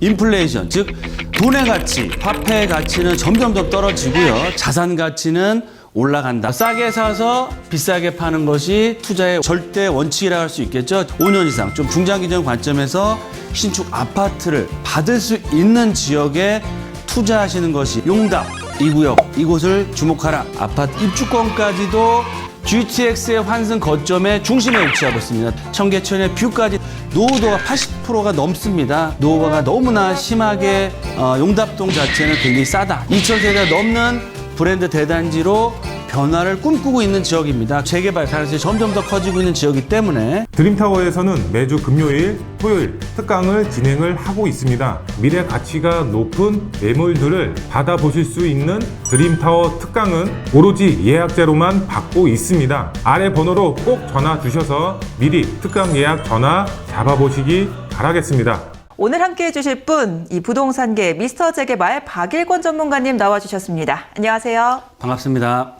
인플레이션, 즉 돈의 가치, 화폐의 가치는 점점 더 떨어지고요. 자산 가치는 올라간다. 싸게 사서 비싸게 파는 것이 투자의 절대 원칙이라 할 수 있겠죠. 5년 이상 좀 중장기적 관점에서 신축 아파트를 받을 수 있는 지역에 투자하시는 것이 용답 이 구역 이곳을 주목하라. 아파트 입주권까지도 GTX의 환승 거점의 중심에 위치하고 있습니다. 청계천의 뷰까지 노후도가 80%가 넘습니다. 노후가 너무나 심하게 어, 용답동 자체는 굉장히 싸다. 2,000세대가 넘는 브랜드 대단지로 변화를 꿈꾸고 있는 지역입니다. 재개발 가능성이 점점 더 커지고 있는 지역이기 때문에 드림타워에서는 매주 금요일, 토요일 특강을 진행을 하고 있습니다. 미래 가치가 높은 매물들을 받아보실 수 있는 드림타워 특강은 오로지 예약제로만 받고 있습니다. 아래 번호로 꼭 전화 주셔서 미리 특강 예약 전화 잡아보시기 바라겠습니다. 오늘 함께 해주실 분, 이 부동산계 미스터 재개발 박일권 전문가님 나와주셨습니다. 안녕하세요. 반갑습니다.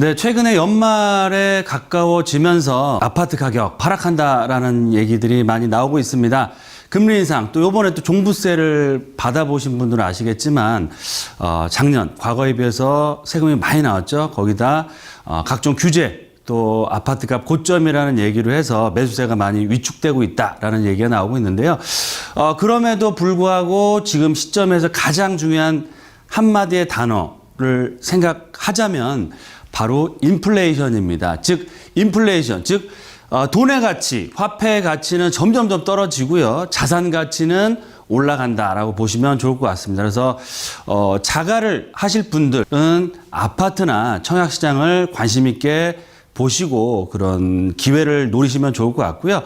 네, 최근에 연말에 가까워지면서 아파트 가격 하락한다라는 얘기들이 많이 나오고 있습니다. 금리 인상, 또 요번에 또 종부세를 받아보신 분들은 아시겠지만, 어, 작년, 과거에 비해서 세금이 많이 나왔죠. 거기다, 어, 각종 규제, 또 아파트값 고점이라는 얘기로 해서 매수세가 많이 위축되고 있다라는 얘기가 나오고 있는데요. 어, 그럼에도 불구하고 지금 시점에서 가장 중요한 한마디의 단어 를 생각하자면 바로 인플레이션입니다. 즉, 인플레이션, 즉, 어, 돈의 가치, 화폐의 가치는 점점 더 떨어지고요. 자산 가치는 올라간다라고 보시면 좋을 것 같습니다. 그래서 어, 자가를 하실 분들은 아파트나 청약 시장을 관심 있게 보시고 그런 기회를 노리시면 좋을 것 같고요.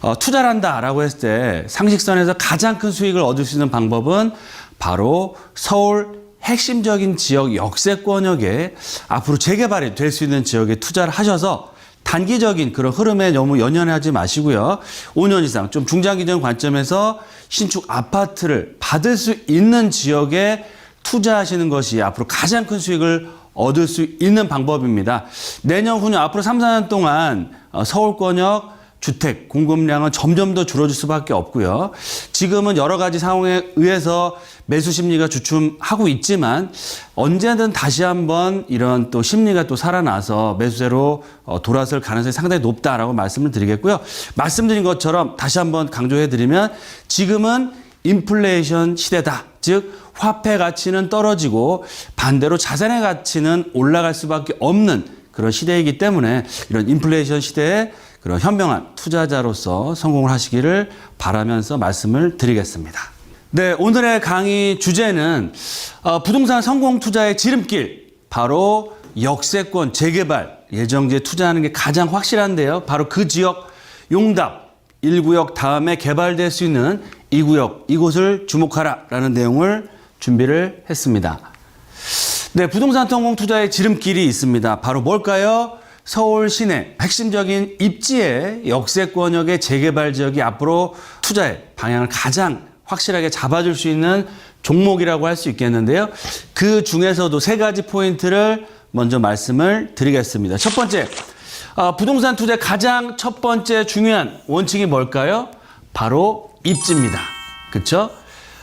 어, 투자를 한다라고 했을 때 상식선에서 가장 큰 수익을 얻을 수 있는 방법은 바로 서울 핵심적인 지역 역세권역에 앞으로 재개발이 될 수 있는 지역에 투자를 하셔서 단기적인 그런 흐름에 너무 연연하지 마시고요. 5년 이상 좀 중장기적 관점에서 신축 아파트를 받을 수 있는 지역에 투자하시는 것이 앞으로 가장 큰 수익을 얻을 수 있는 방법입니다. 내년 후년 앞으로 3, 4년 동안 어, 서울권역 주택 공급량은 점점 더 줄어들 수밖에 없고요. 지금은 여러 가지 상황에 의해서 매수 심리가 주춤하고 있지만 언제든 다시 한번 이런 또 심리가 또 살아나서 매수세로 어, 돌아설 가능성이 상당히 높다라고 말씀을 드리겠고요. 말씀드린 것처럼 다시 한번 강조해 드리면 지금은 인플레이션 시대다. 즉 화폐 가치는 떨어지고 반대로 자산의 가치는 올라갈 수밖에 없는 그런 시대이기 때문에 이런 인플레이션 시대에 그런 현명한 투자자로서 성공을 하시기를 바라면서 말씀을 드리겠습니다. 네, 오늘의 강의 주제는 어, 부동산 성공 투자의 지름길 바로 역세권 재개발 예정지에 투자하는 게 가장 확실한데요. 바로 그 지역 용답 1구역 다음에 개발될 수 있는 2구역 이곳을 주목하라라는 내용을 준비를 했습니다. 네, 부동산 성공 투자의 지름길이 있습니다. 바로 뭘까요? 서울 시내 핵심적인 입지의 역세권역의 재개발 지역이 앞으로 투자의 방향을 가장 확실하게 잡아줄 수 있는 종목이라고 할 수 있겠는데요. 그 중에서도 세 가지 포인트를 먼저 말씀을 드리겠습니다. 첫 번째, 어, 부동산 투자 가장 첫 번째 중요한 원칙이 뭘까요? 바로 입지입니다. 그렇죠?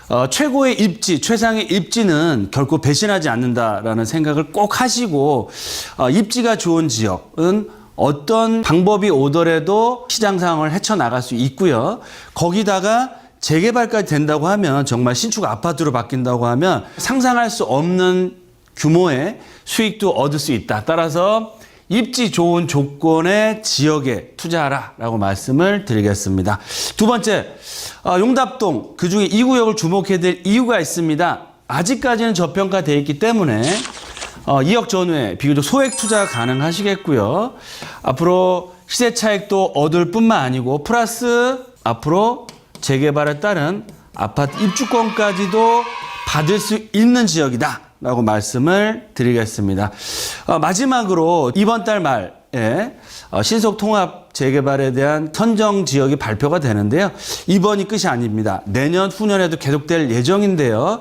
어, 최고의 입지, 최상의 입지는 결코 배신하지 않는다라는 생각을 꼭 하시고 어, 입지가 좋은 지역은 어떤 방법이 오더라도 시장 상황을 헤쳐나갈 수 있고요. 거기다가 재개발까지 된다고 하면 정말 신축 아파트로 바뀐다고 하면 상상할 수 없는 규모의 수익도 얻을 수 있다. 따라서 입지 좋은 조건의 지역에 투자하라라고 말씀을 드리겠습니다. 두 번째, 어, 용답동 그 중에 이 구역을 주목해야 될 이유가 있습니다. 아직까지는 저평가되어 있기 때문에 어, 2억 전후에 비교적 소액 투자가 가능하시겠고요. 앞으로 시세 차익도 얻을 뿐만 아니고 플러스 앞으로 재개발에 따른 아파트 입주권까지도 받을 수 있는 지역이다. 라고 말씀을 드리겠습니다. 어, 마지막으로 이번 달 말에 어, 신속 통합 재개발에 대한 선정 지역이 발표가 되는데요. 이번이 끝이 아닙니다. 내년 후년에도 계속될 예정인데요.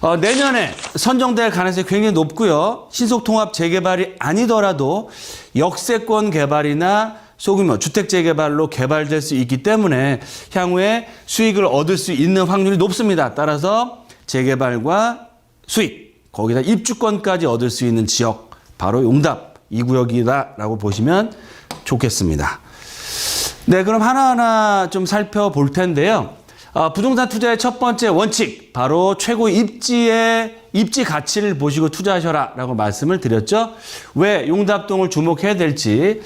어, 내년에 선정될 가능성이 굉장히 높고요. 신속 통합 재개발이 아니더라도 역세권 개발이나 소규모 주택 재개발로 개발될 수 있기 때문에 향후에 수익을 얻을 수 있는 확률이 높습니다. 따라서 재개발과 수익, 거기다 입주권까지 얻을 수 있는 지역, 바로 용답 이 구역이다라고 보시면 좋겠습니다. 네, 그럼 하나하나 좀 살펴볼 텐데요. 아, 부동산 투자의 첫 번째 원칙, 바로 최고 입지의 입지 가치를 보시고 투자하셔라라고 말씀을 드렸죠. 왜 용답동을 주목해야 될지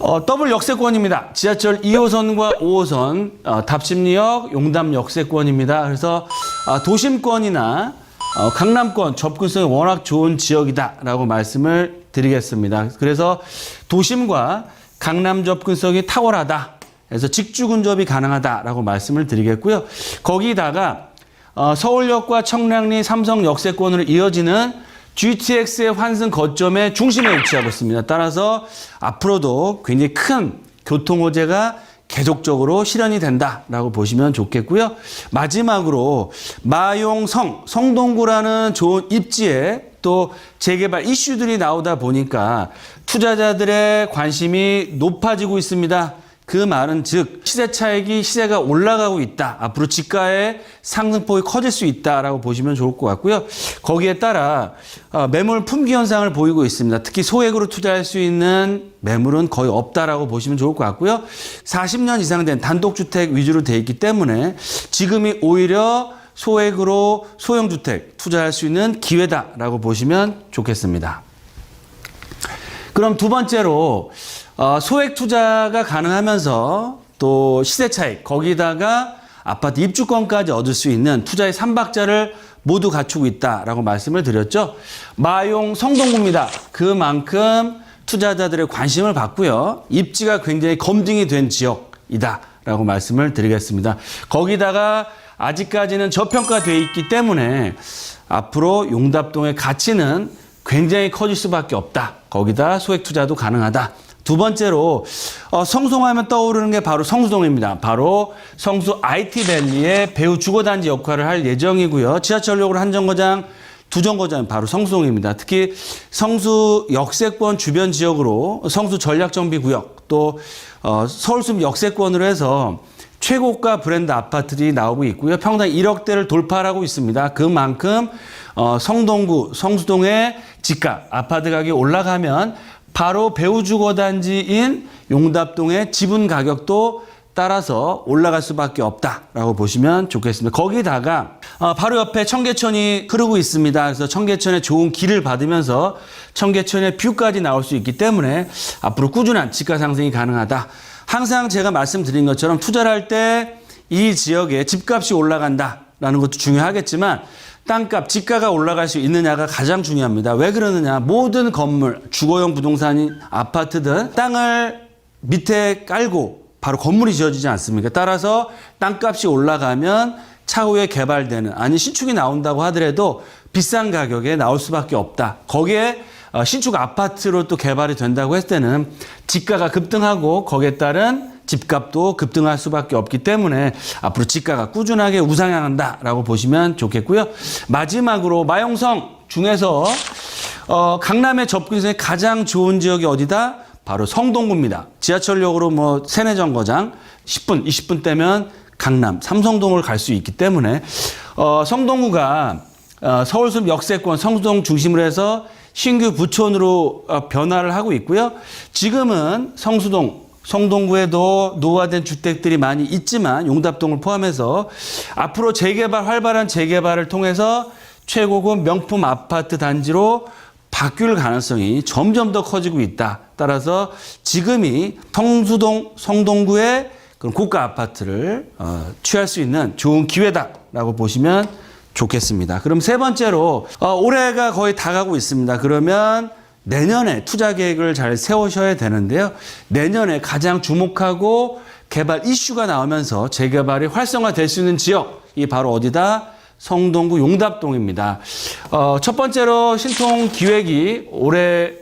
어, 더블 역세권입니다. 지하철 2호선과 5호선, 어, 답심리역, 용담 역세권입니다. 그래서 어, 도심권이나 어, 강남권 접근성이 워낙 좋은 지역이다라고 말씀을 드리겠습니다. 그래서 도심과 강남 접근성이 탁월하다. 그래서 직주 근접이 가능하다라고 말씀을 드리겠고요. 거기다가 어, 서울역과 청량리 삼성 역세권으로 이어지는 GTX의 환승 거점의 중심에 위치하고 있습니다. 따라서 앞으로도 굉장히 큰 교통 호재가 계속적으로 실현이 된다라고 보시면 좋겠고요. 마지막으로 마용성 성동구라는 좋은 입지에 또 재개발 이슈들이 나오다 보니까 투자자들의 관심이 높아지고 있습니다. 그 말은 즉 시세 차익이 시세가 올라가고 있다. 앞으로 지가의 상승폭이 커질 수 있다라고 보시면 좋을 것 같고요. 거기에 따라 어, 매물 품귀 현상을 보이고 있습니다. 특히 소액으로 투자할 수 있는 매물은 거의 없다라고 보시면 좋을 것 같고요. 40년 이상 된 단독주택 위주로 돼 있기 때문에 지금이 오히려 소액으로 소형주택 투자할 수 있는 기회다라고 보시면 좋겠습니다. 그럼 두 번째로 어, 소액 투자가 가능하면서 또 시세 차익 거기다가 아파트 입주권까지 얻을 수 있는 투자의 삼박자를 모두 갖추고 있다라고 말씀을 드렸죠. 마용 성동구입니다. 그만큼 투자자들의 관심을 받고요. 입지가 굉장히 검증이 된 지역이다라고 말씀을 드리겠습니다. 거기다가 아직까지는 저평가돼 있기 때문에 앞으로 용답동의 가치는 굉장히 커질 수밖에 없다. 거기다 소액 투자도 가능하다. 두 번째로 어, 성송하면 떠오르는 게 바로 성수동입니다. 바로 성수 IT밸리의 배후 주거단지 역할을 할 예정이고요. 지하철역으로 한 정거장, 두 정거장 바로 성수동입니다. 특히 성수 역세권 주변 지역으로 성수 전략정비구역 또 어, 서울숲 역세권으로 해서 최고가 브랜드 아파트들이 나오고 있고요. 평당 1억대를 돌파하고 있습니다. 그만큼 어, 성동구, 성수동의 지가, 아파트 가격이 올라가면 바로 배우주거단지인 용답동의 지분 가격도 따라서 올라갈 수밖에 없다라고 보시면 좋겠습니다. 거기다가 어, 바로 옆에 청계천이 흐르고 있습니다. 그래서 청계천의 좋은 길을 받으면서 청계천의 뷰까지 나올 수 있기 때문에 앞으로 꾸준한 지가 상승이 가능하다. 항상 제가 말씀드린 것처럼 투자를 할 때 이 지역에 집값이 올라간다 라는 것도 중요하겠지만 땅값, 지가가 올라갈 수 있느냐가 가장 중요합니다. 왜 그러느냐? 모든 건물, 주거용 부동산이 아파트든 땅을 밑에 깔고 바로 건물이 지어지지 않습니까? 따라서 땅값이 올라가면 차후에 개발되는 아니 신축이 나온다고 하더라도 비싼 가격에 나올 수밖에 없다. 거기에 어, 신축 아파트로 또 개발이 된다고 했을 때는 지가가 급등하고 거기에 따른 집값도 급등할 수밖에 없기 때문에 앞으로 지가가 꾸준하게 우상향한다라고 보시면 좋겠고요. 마지막으로 마용성 중에서 어, 강남의 접근성이 가장 좋은 지역이 어디다? 바로 성동구입니다. 지하철역으로 뭐 세네 정거장 10분, 20분 떼면 강남, 삼성동을 갈 수 있기 때문에 어, 성동구가 어, 서울 숲 역세권 성수동 중심으로 해서 신규 부촌으로 어, 변화를 하고 있고요. 지금은 성수동, 성동구에도 노후화된 주택들이 많이 있지만 용답동을 포함해서 앞으로 재개발 활발한 재개발을 통해서 최고급 명품 아파트 단지로 바뀔 가능성이 점점 더 커지고 있다. 따라서 지금이 성수동, 성동구의 그런 고가 아파트를 어, 취할 수 있는 좋은 기회다라고 보시면 좋겠습니다. 그럼 세 번째로 어, 올해가 거의 다 가고 있습니다. 그러면 내년에 투자 계획을 잘 세우셔야 되는데요. 내년에 가장 주목하고 개발 이슈가 나오면서 재개발이 활성화될 수 있는 지역이 바로 어디다? 성동구 용답동입니다. 어, 첫 번째로 신통 기획이 올해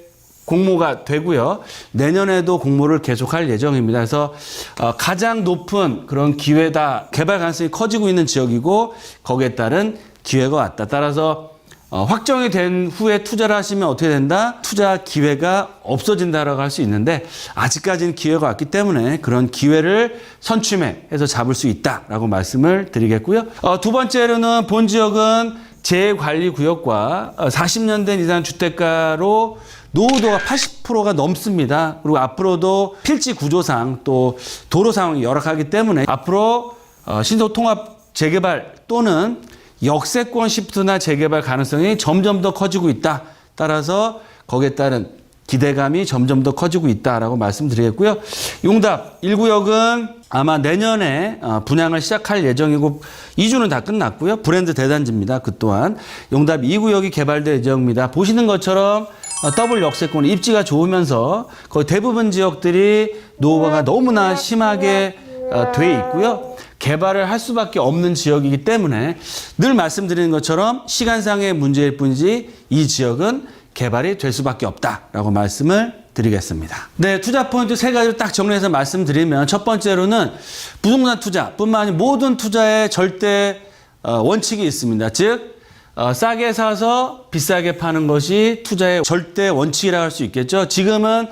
공모가 되고요. 내년에도 공모를 계속할 예정입니다. 그래서 어, 가장 높은 그런 기회다 개발 가능성이 커지고 있는 지역이고 거기에 따른 기회가 왔다. 따라서 어, 확정이 된 후에 투자를 하시면 어떻게 된다? 투자 기회가 없어진다라고 할 수 있는데 아직까지는 기회가 왔기 때문에 그런 기회를 선취매해서 잡을 수 있다라고 말씀을 드리겠고요. 어, 두 번째로는 본 지역은 재관리 구역과 40년 된 이상 주택가로 노후도가 80%가 넘습니다. 그리고 앞으로도 필지 구조상 또 도로 상황이 열악하기 때문에 앞으로 어, 신속 통합 재개발 또는 역세권 시프트나 재개발 가능성이 점점 더 커지고 있다. 따라서 거기에 따른 기대감이 점점 더 커지고 있다라고 말씀드리겠고요. 용답 1구역은 아마 내년에 어, 분양을 시작할 예정이고 2주는 다 끝났고요. 브랜드 대단지입니다. 그 또한 용답 2구역이 개발될 예정입니다. 보시는 것처럼 어, 더블 역세권 입지가 좋으면서 거의 대부분 지역들이 노후화가 너무나 심하게 어, 돼 있고요. 개발을 할 수밖에 없는 지역이기 때문에 늘 말씀드리는 것처럼 시간상의 문제일 뿐이지 이 지역은 개발이 될 수밖에 없다라고 말씀을 드리겠습니다. 네, 투자 포인트 세 가지를 딱 정리해서 말씀드리면 첫 번째로는 부동산 투자뿐만 아니라 모든 투자에 절대 어, 원칙이 있습니다. 즉 어, 싸게 사서 비싸게 파는 것이 투자의 절대 원칙이라고 할수 있겠죠. 지금은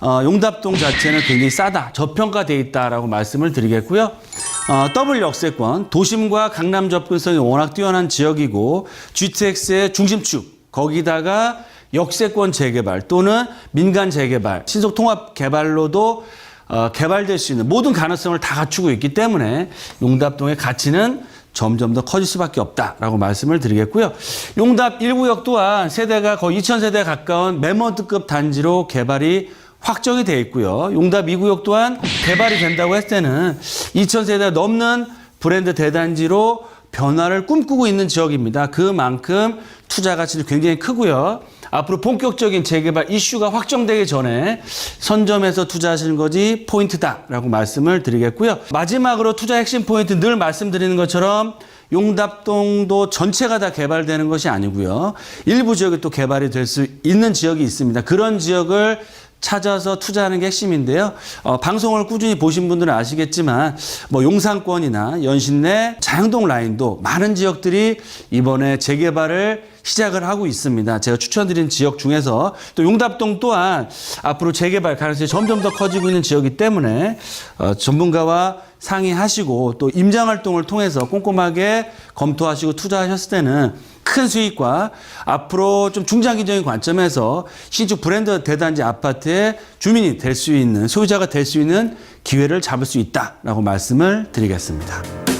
어, 용답동 자체는 굉장히 싸다, 저평가돼 있다라고 말씀을 드리겠고요. 어, 더블 역세권, 도심과 강남 접근성이 워낙 뛰어난 지역이고 GTX의 중심축, 거기다가 역세권 재개발 또는 민간 재개발, 신속 통합 개발로도 어, 개발될 수 있는 모든 가능성을 다 갖추고 있기 때문에 용답동의 가치는 점점 더 커질 수밖에 없다라고 말씀을 드리겠고요. 용답 1구역 또한 세대가 거의 2,000세대에 가까운 메머드급 단지로 개발이 확정이 돼 있고요. 용답 2구역 또한 개발이 된다고 했을 때는 2,000세대 넘는 브랜드 대단지로 변화를 꿈꾸고 있는 지역입니다. 그만큼 투자 가치도 굉장히 크고요. 앞으로 본격적인 재개발 이슈가 확정되기 전에 선점해서 투자하시는 것이 포인트다라고 말씀을 드리겠고요. 마지막으로 투자 핵심 포인트 늘 말씀드리는 것처럼 용답동도 전체가 다 개발되는 것이 아니고요. 일부 지역이 또 개발이 될 수 있는 지역이 있습니다. 그런 지역을 찾아서 투자하는 게 핵심인데요. 어, 방송을 꾸준히 보신 분들은 아시겠지만 뭐 용산권이나 연신내 자양동 라인도 많은 지역들이 이번에 재개발을 시작을 하고 있습니다. 제가 추천드린 지역 중에서 또 용답동 또한 앞으로 재개발 가능성이 점점 더 커지고 있는 지역이기 때문에 어, 전문가와 상의하시고 또 임장 활동을 통해서 꼼꼼하게 검토하시고 투자하셨을 때는 큰 수익과 앞으로 좀 중장기적인 관점에서 신축 브랜드 대단지 아파트의 주민이 될 수 있는 소유자가 될 수 있는 기회를 잡을 수 있다라고 말씀을 드리겠습니다.